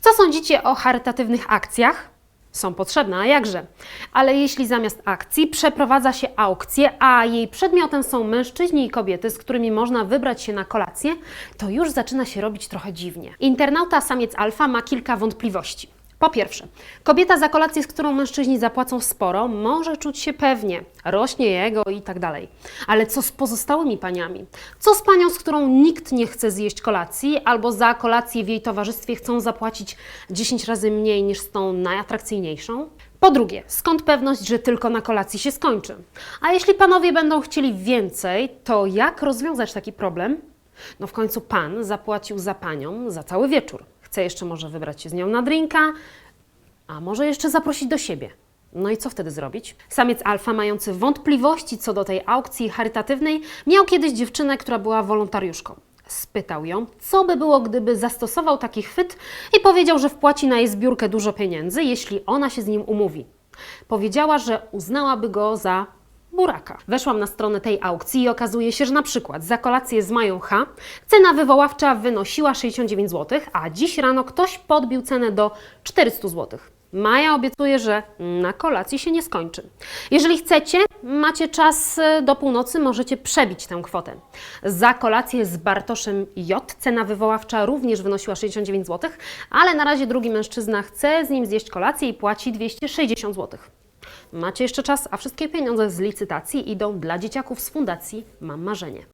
Co sądzicie o charytatywnych akcjach? Są potrzebne, a jakże? Ale jeśli zamiast akcji przeprowadza się aukcję, a jej przedmiotem są mężczyźni i kobiety, z którymi można wybrać się na kolację, to już zaczyna się robić trochę dziwnie. Internauta samiec alfa ma kilka wątpliwości. Po pierwsze, kobieta za kolację, z którą mężczyźni zapłacą sporo, może czuć się pewnie, rośnie jego i tak dalej. Ale co z pozostałymi paniami? Co z panią, z którą nikt nie chce zjeść kolacji, albo za kolację w jej towarzystwie chcą zapłacić 10 razy mniej niż z tą najatrakcyjniejszą? Po drugie, skąd pewność, że tylko na kolacji się skończy? A jeśli panowie będą chcieli więcej, to jak rozwiązać taki problem? No w końcu pan zapłacił za panią za cały wieczór. Chce jeszcze może wybrać się z nią na drinka, a może jeszcze zaprosić do siebie. No i co wtedy zrobić? Samiec alfa, mający wątpliwości co do tej aukcji charytatywnej, miał kiedyś dziewczynę, która była wolontariuszką. Spytał ją, co by było, gdyby zastosował taki chwyt i powiedział, że wpłaci na jej zbiórkę dużo pieniędzy, jeśli ona się z nim umówi. Powiedziała, że uznałaby go za buraka. Weszłam na stronę tej aukcji i okazuje się, że na przykład za kolację z Mają H cena wywoławcza wynosiła 69 zł, a dziś rano ktoś podbił cenę do 400 zł. Maja obiecuje, że na kolacji się nie skończy. Jeżeli chcecie, macie czas e, do północy, możecie przebić tę kwotę. Za kolację z Bartoszem J cena wywoławcza również wynosiła 69 zł, ale na razie drugi mężczyzna chce z nim zjeść kolację i płaci 260 zł. Macie jeszcze czas, a wszystkie pieniądze z licytacji idą dla dzieciaków z Fundacji Mam Marzenie.